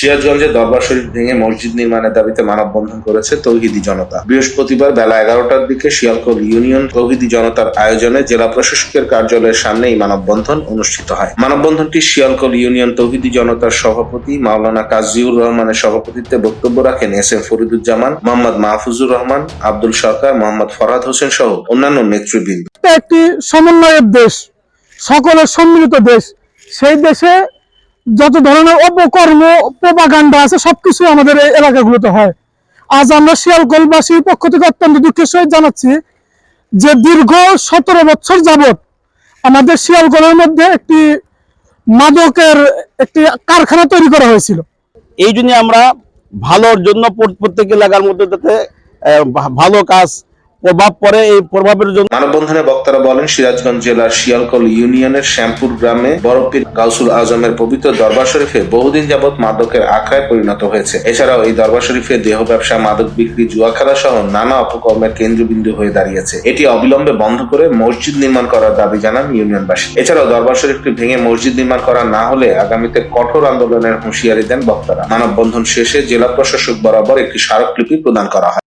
সিরাজগঞ্জের দরবার শরীফ ভেঙে মসজিদ নির্মাণের দাবিতে মানববন্ধন করেছে তৌহিদি জনতা। বৃহস্পতিবার বেলা এগারোটার দিকে শিয়ালকোল ইউনিয়ন তৌহিদি জনতার আয়োজনে জেলা প্রশাসকের কার্যালয়ের সামনে এই মানববন্ধন অনুষ্ঠিত হয়। মানববন্ধনটি শিয়ালকোল ইউনিয়ন তৌহিদি জনতার সভাপতি মাওলানা কাজিউর রহমানের সভাপতিত্বে বক্তব্য রাখেন এস এম ফরিদুজ্জামান, মোহাম্মদ মাহফুজুর রহমান, আব্দুল সরকার, মোহাম্মদ ফরহাদ হোসেন সহ অন্যান্য নেতৃবৃন্দ। একটি সমন্বয়ের দেশ, সকলের সম্মিলিত দেশ, সেই দেশে যত ধরনের অপকর্ম প্রপাগান্ডা আছে সবকিছু আমাদের এই এলাকাগুলোতে হয়। আজ আমরা শিয়ালকোলবাসীর পক্ষ থেকে অত্যন্ত দুঃখের সহিত জানাচ্ছি যে দীর্ঘ সতেরো বছর যাবত আমাদের শিয়ালকোলের মধ্যে একটি মাদকের একটি কারখানা তৈরি করা হয়েছিল। এই জন্য আমরা ভালোর জন্য প্রত্যেক এলাকার মধ্যে যাতে ভালো কাজ প্রভাব পড়ে এই প্রভাবের জন্য। মানববন্ধনে বক্তারা বলেন, সিরাজগঞ্জ জেলার শিয়ালকল ইউনিয়নের শ্যামপুর গ্রামে বরফপীর গাউসুল আজমের পবিত্র দরবার শরীফে বহুদিন যাবৎ মাদকের আখড়ায় পরিণত হয়েছে। এছাড়াও এই দরবার শরীফে দেহ ব্যবসা, মাদক বিক্রি, জুয়া খেলা সহ নানা অপকর্মের কেন্দ্রবিন্দু হয়ে দাঁড়িয়েছে। এটি অবিলম্বে বন্ধ করে মসজিদ নির্মাণ করার দাবি জানান ইউনিয়নবাসী। এছাড়াও দরবার শরীফটি ভেঙে মসজিদ নির্মাণ করা না হলে আগামীতে কঠোর আন্দোলনের হুঁশিয়ারি দেন বক্তারা। মানববন্ধন শেষে জেলা প্রশাসক বরাবর একটি স্মারকলিপি প্রদান করা হয়।